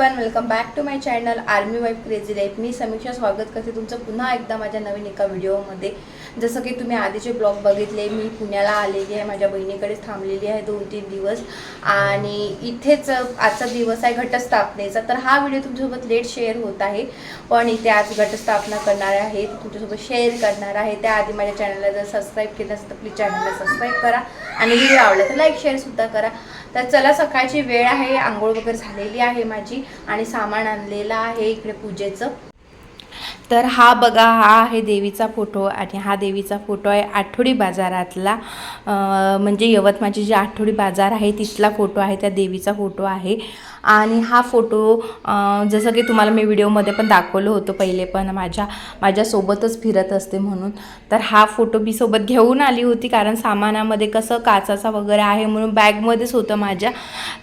One welcome back to my channel army wife crazy life मी समीक्षा स्वागत करते तुमचं पुन्हा एकदा माझ्या नवीन एका व्हिडिओमध्ये. जसं की तुम्ही आधीचे ब्लॉग बघितले मी पुण्याला आलेली आहे माझ्या बहिणीकडेच थांबलेली आहे दोन तीन दिवस. आणि इथेच आजचा दिवस आहे घटस्थापनेचा. तर हा व्हिडिओ तुमच्यासोबत लेट शेअर होत आहे. पण इथे आज घटस्थापना करणार आहे तुमच्यासोबत शेअर करणार आहे. त्याआधी माझ्या चॅनलला जर सबस्क्राईब केलं असेल तर प्लीज चॅनलला सबस्क्राईब करा. आणि व्हिडिओ आवडला तर लाईक शेअरसुद्धा करा. तर चला सकाळची वेळ आहे आंघोळ वगैरे झालेली आहे माझी आणि सामान आणलेलं आहे इकडे पूजेचं. तर हा बघा हा आहे देवीचा फोटो आणि हा देवीचा फोटो आहे आठवडी बाजारातला. म्हणजे यवतमाळची जी आठवडी बाजार आहे तिथला फोटो आहे त्या देवीचा फोटो आहे. आणि हा फोटो जसं की तुम्हाला मी व्हिडिओमध्ये पण दाखवलं होतं पहिले पण माझ्या माझ्यासोबतच फिरत असते म्हणून. तर हा फोटो मी सोबत घेऊन आली होती कारण सामानामध्ये कसं काचाचा वगैरे आहे म्हणून बॅगमध्येच होतं माझ्या.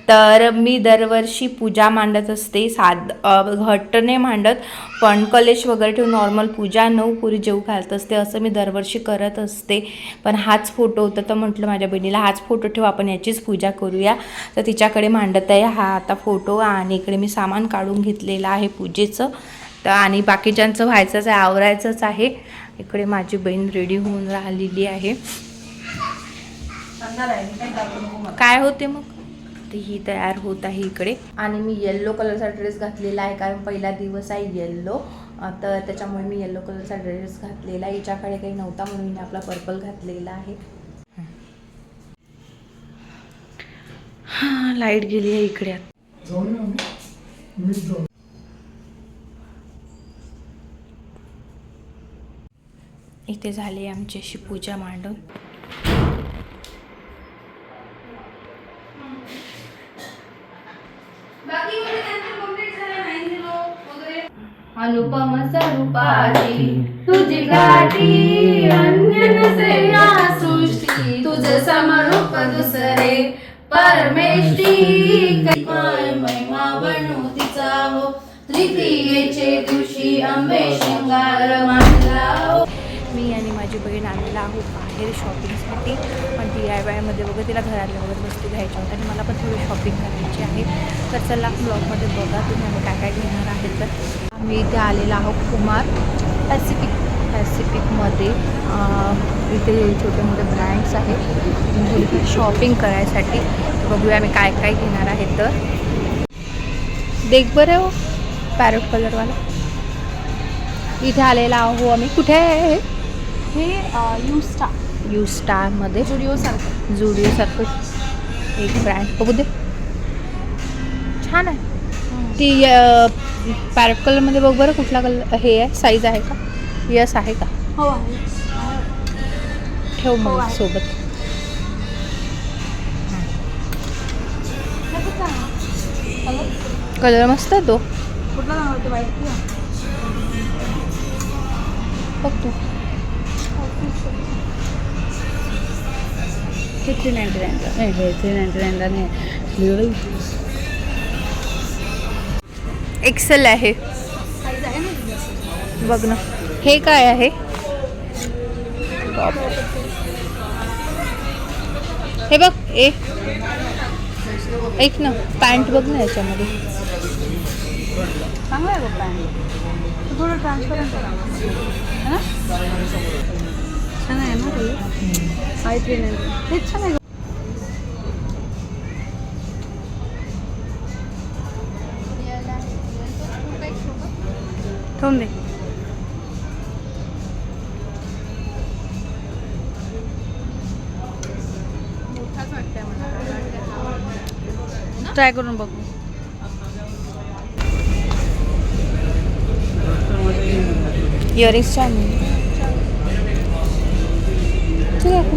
तर मी दरवर्षी पूजा मांडत असते साध घट्ट नाही मांडत पण कलेश वगैरे ठेवून नॉर्मल पूजा नऊ पुरी जेऊ घालत असते असं मी दरवर्षी करत असते. पण हाच फोटो होता तर म्हटलं माझ्या बहिणीला हाच फोटो ठेव आपण याचीच पूजा करूया. तर तिच्याकडे मांडत आहे हा आता फोटो आणि इकडे मी सामान काढून घेतलेलं आहे पूजेचं. तर आणि बाकीच्यांचं व्हायचंच आहे आवरायचंच आहे. इकडे माझी बहीण रेडी होऊन राहिलेली आहे. काय होते मग? तर ही तयार होत आहे इकडे. आणि मी येल्लो कलरचा ड्रेस घातलेला आहे कारण पहिला दिवस आहे येल्लो तर त्याच्यामुळे मी येल्लो कलरचा ड्रेस घातलेला आहे. हिच्याकडे काही नव्हता म्हणून मी आपला पर्पल घातलेला आहे. हा लाइट गेली आहे इकडे इथे झाली आमची अशी पूजा मांडून. अनुपम स्वरूपाची तुझी गाठी अन्य नसेना सृष्टी. तुझ समरूप दुसरे परमेष्टी. काय महिमा बनू तिचा हो. तृतीयेचे दिवशी अंबे शृंगार मांडला. माझी बहीण आलेला आहोत बाहेर शॉपिंगसाठी पण डी आय वायमध्ये वगैरे तिला घरातल्या वगैरे वस्तू घ्यायच्या होत्या आणि मला पण थोडी शॉपिंग करायची आहे. तर चला ब्लॉगमध्ये बघा तुम्ही आम्ही काय काय घेणार आहे तर. आम्ही इथे आलेला आहोत कुमार पॅसिफिक पॅसिफिकमध्ये इथे छोटे मोठे ब्रँड्स आहेत. थोडी शॉपिंग करायसाठी. बघूया आम्ही काय काय घेणार आहे तर. देख बरं हो पॅरोट कलरवाला इथे आलेला आहो आम्ही. कुठे आहे हे? हे यू स्टार यू स्टारमध्ये स्टुडिओ सारखं जुडिओसारखं एक ब्रँड बघू दे. छान आहे. ती पॅरेट कलरमध्ये बघ बरं कुठला कलर हे आहे साईज आहे का? यस आहे का? हो ठेव मग. सोबत. हे? Color? कलर मस्त आहे तो. कुठला बघ तू. नाईनला नाही हे थ्री नाईन्टी नाईनला नाही एक्सेल आहे. बघ ना. हे काय आहे? हे बघ ए. ऐक ना पॅन्ट बघ ना याच्यामध्ये. चांगला आहे बघ पॅन्ट. थोडं ट्रान्सपरंट आहे ना छान आहे ना ते फाय थ्री नाईन्टी हेच छान आहे ठेवून दे ट्राय करून बघू. इयरिंग्स छान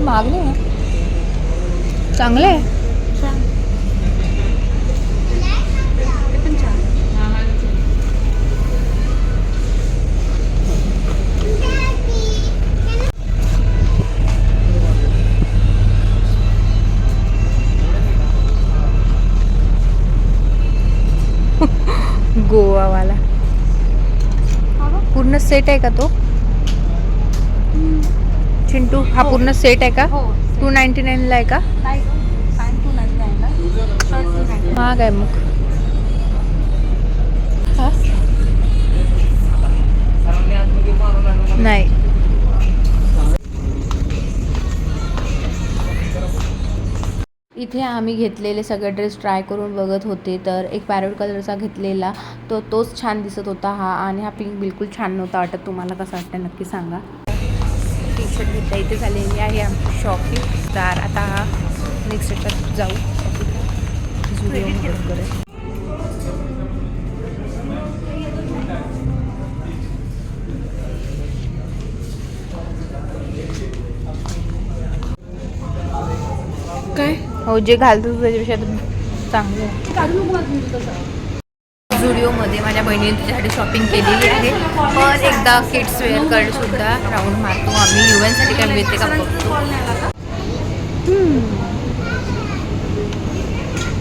आहे. मागले आहे. चांगले आहे. गोवावाला. पूर्ण सेट आहे का तो? चिंटू हा पूर्ण सेट आहे का? टू नाईन्टी नाईनला आहे का? महाग आहे मग. नाही. इथे आम्ही घेतलेले सगळे ड्रेस ट्राय करून बघत होते तर एक पॅरेट कलरचा घेतलेला तो तोच छान दिसत होता हा आणि हा पिंक बिलकुल छान नव्हता वाटत. तुम्हाला कसं वाटतं नक्की सांगा. घेतला इथे झालेली आहे आमची शॉपिंग तर आता नेक्स्ट याच्यात जाऊ. करेल काय? हो जे घालतो त्याच्यापेक्षा चांगलं आहे झुडिओमध्ये माझ्या बहिणीने तिच्यासाठी शॉपिंग केलेली आहे. पण एकदा किड्स वेअरकडे सुद्धा राऊंड मारतो आम्ही युवनसाठी काय मिळते का बघतो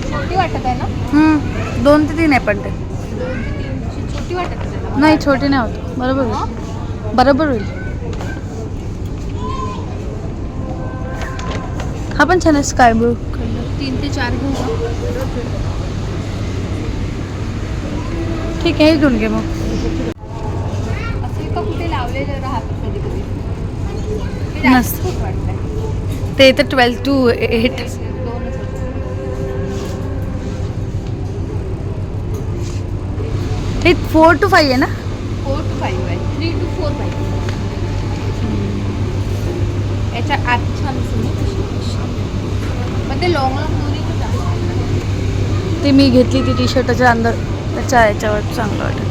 छोटी वाटत आहे ना? दोन ते तीन आहे पण ते. छोटी वाटत आहे नाही छोटी नाही होत. बरोबर होईल. बरोबर होईल. हा पण छान आहे स्काय ब्लू तीन ते चार घेऊ ठीक आहे घेऊन घे मग. ते तर ट्वेल्थ टू एट. हे फोर टू फाईव्ह आहे ना? फोर टू फाईव्ह आहे. Three two four five. याच्या आत छान पण ते लॉंग लॉंग दोरी ती मी घेतली ती टी शर्टाच्या अंदर. त्याच्या याच्यावर चांगलं वाटत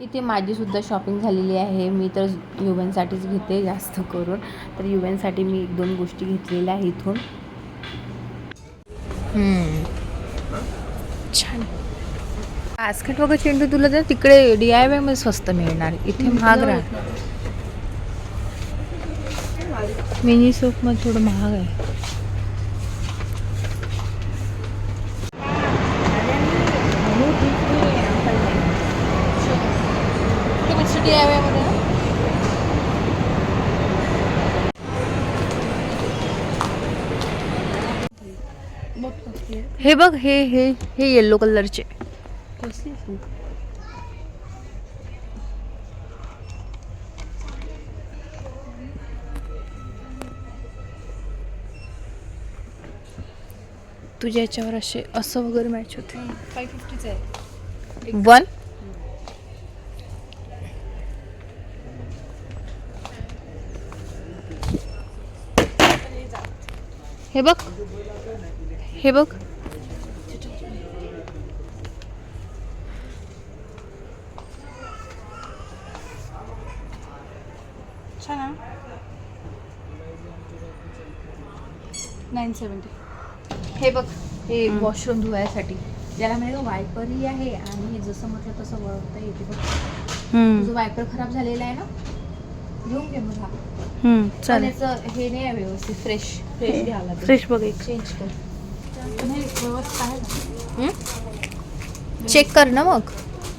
इथे माझी सुद्धा शॉपिंग झालेली आहे. मी तर युवनसाठीच घेते जास्त करून. तर युवनसाठी मी एक दोन गोष्टी घेतलेल्या आहे इथून. छान. बास्केट वगैरे चेंडू तुला तर तिकडे डी आय वायमध्ये स्वस्त मिळणार. इथे महाग राहणार मिनी सोपमध्ये थोडं महाग आहे. डी आय वायमध्ये ना हे बघ हे हे हे येल्लो कलरचे तुझ्या याच्यावर असे असं वगैरे मॅच होते. फाय फिफ्टीचं आहे वन हे बघ. हे बघ. नाईन सेवन्टी हे बघ हे वॉशरूम धुवायसाठी. ज्याला म्हणजे वायपरही आहे आणि हे जसं म्हटलं तसं वळवता येते बघ. तुझं वायपर खराब झालेला आहे ना? घेऊन घे मग हा. चालेल. हे नाही आहे व्यवस्थित फ्रेश फ्रेश घ्यावं लागेल. फ्रेश बघ एक. चेंज कर. नाही व्यवस्थित आहे चेक कर ना मग.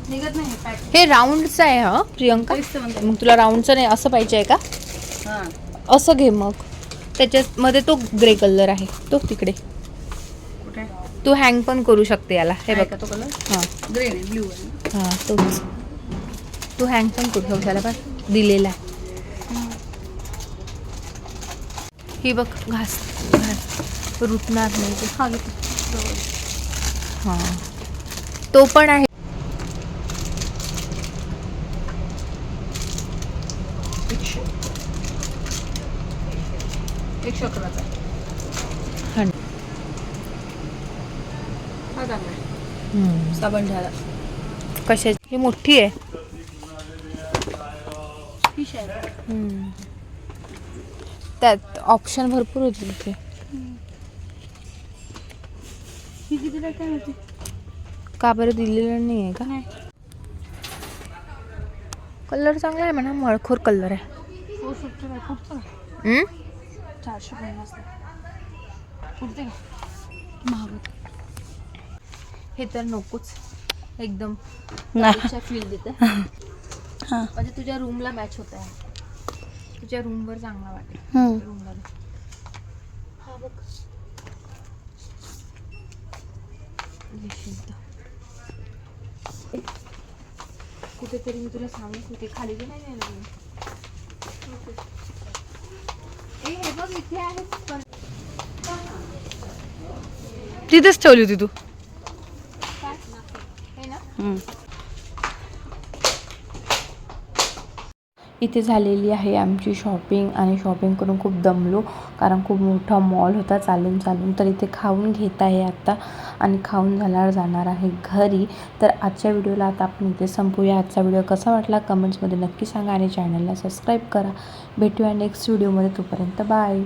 निघत नाही पॅक हे राऊंडचं आहे हा प्रियंका. मग तुला राऊंडचं नाही असं पाहिजे आहे का? हां. असं घे मग. त्याच्यामध्ये तो ग्रे कलर आहे. तो तिकडे. कुठे? तू हँग पण करू शकते याला. हे बघ. तो कलर हां. ग्रीन आहे ब्ल्यू आहे. हां तोच. तू हँग पण करू शकतो त्याला पण दिलेला आहे. ही बघ घास घास. रुटणार नाही ते. हा हां. तो पण आहे. हं. चांगला. साबण झाला. कशाची? ही मोठी आहे. फिश आहे हम्म. त्यात ऑप्शन भरपूर होते तिथे. ही कितीला काय होती का बरं दिलेलं नाही आहे का? नाही. कलर चांगला आहे म्हणा मळखोर कलर आहे. Four fifty hmm? चारशे पन्नास पुढते का? महाग. होतं. हे तर नकोच. एकदम नाही. फील देते हां. म्हणजे तुझ्या रूमला मॅच होत आहे. तुझ्या रूमवर चांगला वाटेल. हम्म. रूमला हा बघ. कुठेतरी मी तुला सांगत होते खाली नाही नेलं मी? तिथेच ठेवली होती तू. इथे झालेली आहे आमची शॉपिंग आणि शॉपिंग करून खूप दमलो कारण खूप मोठा मॉल होता चालून चालून तर इथे खाऊन घेत आहे आत्ता आणि खाऊन झाल्यावर जाणार आहे घरी. तर आजच्या व्हिडिओला आता आपण इथे संपूया. आजचा व्हिडिओ कसा वाटला कमेंट्समध्ये नक्की सांगा आणि चॅनलला सबस्क्राईब करा. भेटूया नेक्स्ट व्हिडिओमध्ये तोपर्यंत बाय.